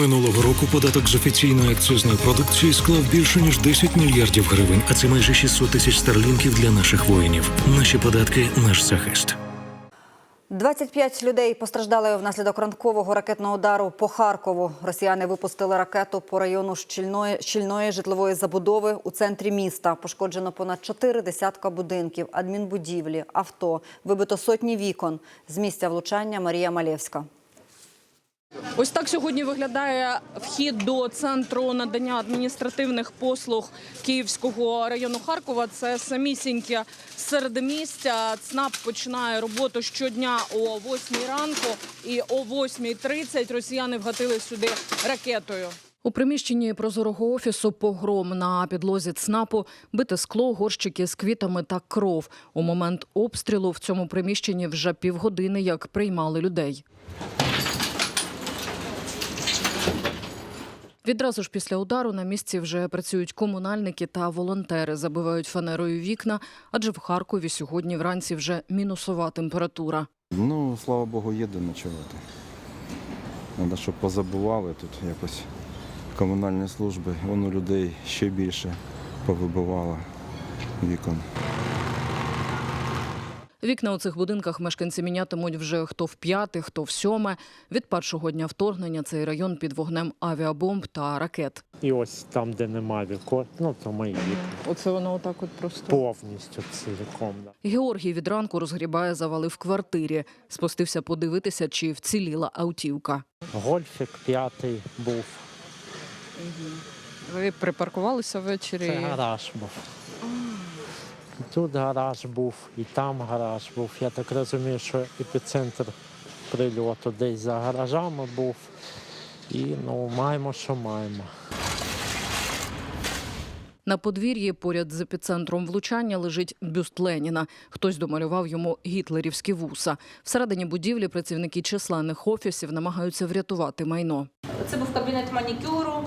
Минулого року податок з офіційної акцизної продукції склав більше ніж 10 мільярдів гривень, а це майже 600 тисяч старлінків для наших воїнів. Наші податки наш захист. 25 людей постраждали внаслідок ранкового ракетного удару по Харкову. Росіяни випустили ракету по району щільної, щільної житлової забудови у центрі міста. Пошкоджено понад чотири десятка будинків, адмінбудівлі, авто, вибито сотні вікон. З місця влучання Марія Малєвська. Ось так сьогодні виглядає вхід до центру надання адміністративних послуг Київського району Харкова. Це самісіньке середмістя. ЦНАП починає роботу щодня о 8 ранку, і о 8.30 росіяни вгатили сюди ракетою. У приміщенні прозорого офісу погром на підлозі ЦНАПу бите скло, горщики з квітами та кров. У момент обстрілу в цьому приміщенні вже півгодини як приймали людей. Відразу ж після удару на місці вже працюють комунальники та волонтери, забивають фанерою вікна, адже в Харкові сьогодні вранці вже мінусова температура. Ну, слава Богу, є де ночувати. Треба, щоб позабували тут якось комунальні служби. Воно людей ще більше повибивало вікон. Вікна у цих будинках мешканці мінятимуть вже хто в п'яте, хто в сьоме. Від першого дня вторгнення цей район під вогнем авіабомб та ракет. І ось там, де нема вікон, ну то мої вікна. Оце воно отак от просто. Повністю цілком. Да. Георгій від ранку розгрібає завали в квартирі. Спустився подивитися, чи вціліла автівка. Гольфік п'ятий був. Ви припаркувалися ввечері? Це гараж був. Тут гараж був, і там гараж був. Я так розумію, що епіцентр прильоту десь за гаражами був. І ну, маємо, що маємо. На подвір'ї поряд з епіцентром влучання лежить бюст Леніна. Хтось домалював йому гітлерівські вуса. Всередині будівлі працівники численних офісів намагаються врятувати майно. Це був кабінет манікюру,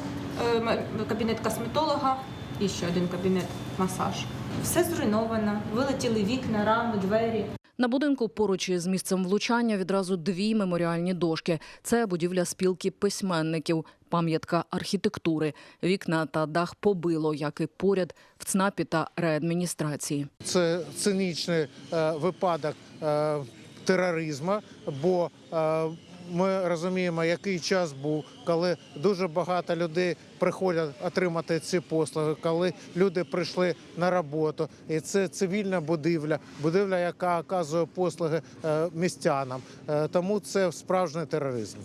е, кабінет косметолога і ще один кабінет масаж. Все зруйновано, вилетіли вікна, рами, двері. На будинку поруч із місцем влучання відразу дві меморіальні дошки. Це будівля спілки письменників, пам'ятка архітектури. Вікна та дах побило, як і поряд в ЦНАПі та реадміністрації. це цинічний е, випадок е, тероризму, бо е, ми розуміємо, який час був, коли дуже багато людей приходять отримати ці послуги, коли люди прийшли на роботу. І це цивільна будівля, будівля, яка оказує послуги е, містянам. Е, тому це справжній тероризм.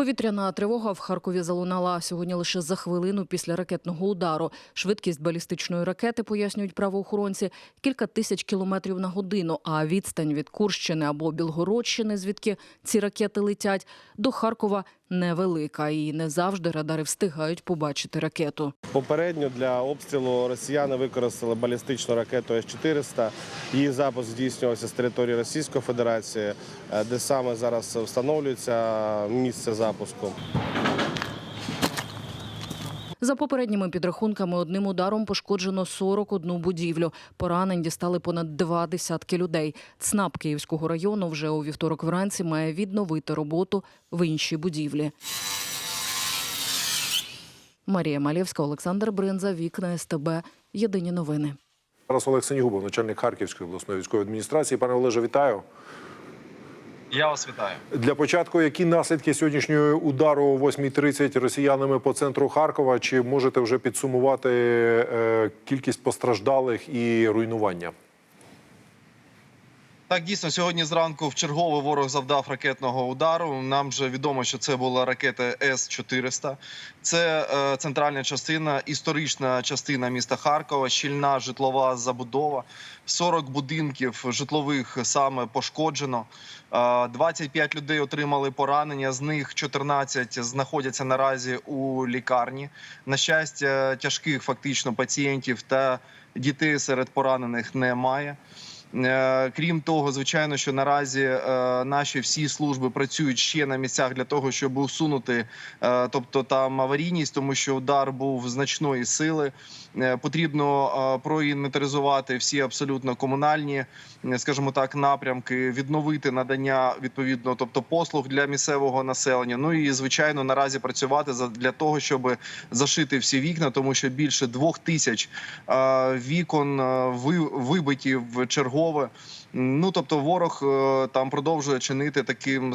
Повітряна тривога в Харкові залунала сьогодні лише за хвилину після ракетного удару. Швидкість балістичної ракети, пояснюють правоохоронці, кілька тисяч кілометрів на годину. А відстань від Курщини або Білгородщини, звідки ці ракети летять, до Харкова невелика. І не завжди радари встигають побачити ракету. Попередньо для обстрілу росіяни використали балістичну ракету С-400. Її запуск здійснювався з території Російської Федерації, е, де саме зараз встановлюється місце запуску. За попередніми підрахунками, одним ударом пошкоджено 41 будівлю. Поранень дістали понад два десятки людей. ЦНАП Київського району вже у вівторок вранці має відновити роботу в іншій будівлі. Марія Малєвська, Олександр Бринза, вікна СТБ. Єдині новини. Зараз Олег Сенігубов, начальник Харківської обласної військової адміністрації. Пане Олеже, вітаю. Я вас вітаю. Для початку, які наслідки сьогоднішнього удару о 8.30 росіянами по центру Харкова? Чи можете вже підсумувати е, кількість постраждалих і руйнування? Так, дійсно, сьогодні зранку в чергове ворог завдав ракетного удару. Нам вже відомо, що це була ракета С-400. Це е, центральна частина, історична частина міста Харкова, щільна житлова забудова. 40 будинків житлових саме пошкоджено. Е, 25 людей отримали поранення. З них 14 знаходяться наразі у лікарні. На щастя, тяжких фактично пацієнтів та дітей серед поранених немає. Е, Крім того, звичайно, що наразі е, наші всі служби працюють ще на місцях для того, щоб усунути, е, тобто там аварійність, тому що удар був значної сили. Потрібно проінвентаризувати всі абсолютно комунальні, скажімо так, напрямки, відновити надання відповідно, тобто послуг для місцевого населення. Ну і звичайно, наразі працювати для того, щоб зашити всі вікна, тому що більше двох тисяч вікон ви- вибиті в чергове. Ну тобто, ворог е, там продовжує чинити таким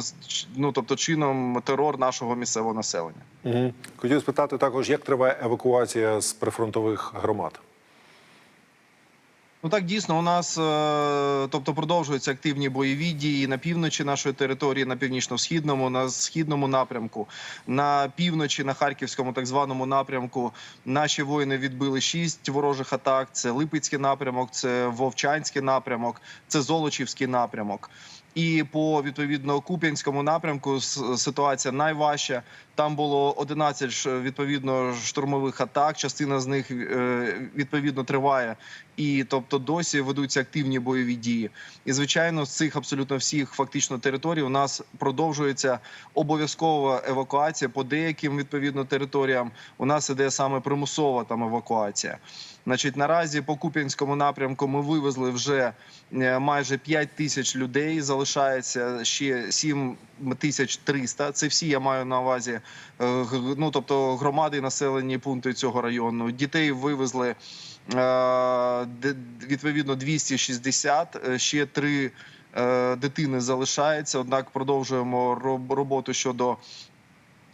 ну тобто чином терор нашого місцевого населення. Угу. Хотів спитати також, як триває евакуація з прифронтових громад? Ну так дійсно у нас, е, тобто продовжуються активні бойові дії на півночі нашої території, на північно-східному, на східному напрямку, на півночі, на харківському так званому напрямку. Наші воїни відбили шість ворожих атак. Це Липецький напрямок, це Вовчанський напрямок, це Золочівський напрямок. І по відповідно Куп'янському напрямку ситуація найважча. Там було 11 ж, відповідно штурмових атак. Частина з них е, відповідно триває, і тобто досі ведуться активні бойові дії. І звичайно, з цих абсолютно всіх фактично територій у нас продовжується обов'язкова евакуація по деяким відповідно територіям. У нас іде саме примусова там евакуація. Значить, наразі по Куп'янському напрямку ми вивезли вже е, майже 5 тисяч людей. Залишається ще 7 тисяч 300. Це всі я маю на увазі. е, Ну тобто громади населені пункти цього району. Дітей вивезли е, відповідно 260, е, ще три дитини залишається. Однак продовжуємо роботу щодо.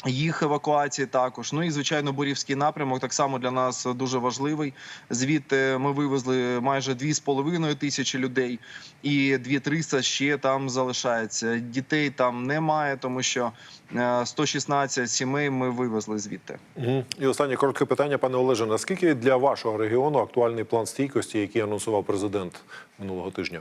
Їх евакуації також. Ну і звичайно, Борівський напрямок так само для нас дуже важливий. Звідти ми вивезли майже 2,5 тисячі людей, і 2-300 ще там залишається. Дітей там немає, тому що е, 116 сімей ми вивезли звідти. Угу. І останнє коротке питання, пане Олеже. Наскільки для вашого регіону актуальний план стійкості, який анонсував президент минулого тижня?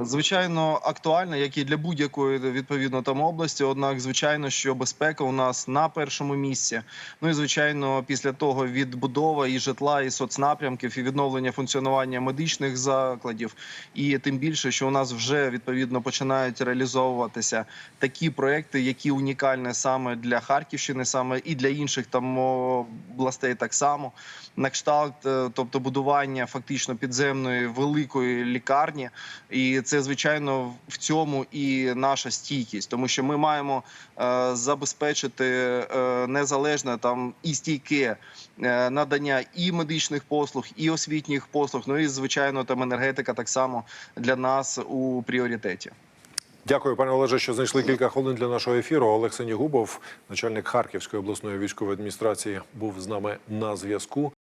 Звичайно, актуальна, як і для будь-якої відповідно там області. Однак, звичайно, що безпека у нас на першому місці. Ну і звичайно, після того відбудова і житла, і соцнапрямків, і відновлення функціонування медичних закладів. І тим більше, що у нас вже відповідно починають реалізовуватися такі проекти, які унікальні саме для Харківщини, саме і для інших там областей так само. На кшталт, е, тобто будування фактично підземної великої лікарні, і це звичайно в цьому і наша стійкість, тому що ми маємо е, забезпечити е, незалежне там і стійке е, надання і медичних послуг, і освітніх послуг. Ну і звичайно, там енергетика так само для нас у пріоритеті. Дякую, пане Олеже, що знайшли кілька хвилин для нашого ефіру. Олег Сенігубов, начальник Харківської обласної військової адміністрації, був з нами на зв'язку.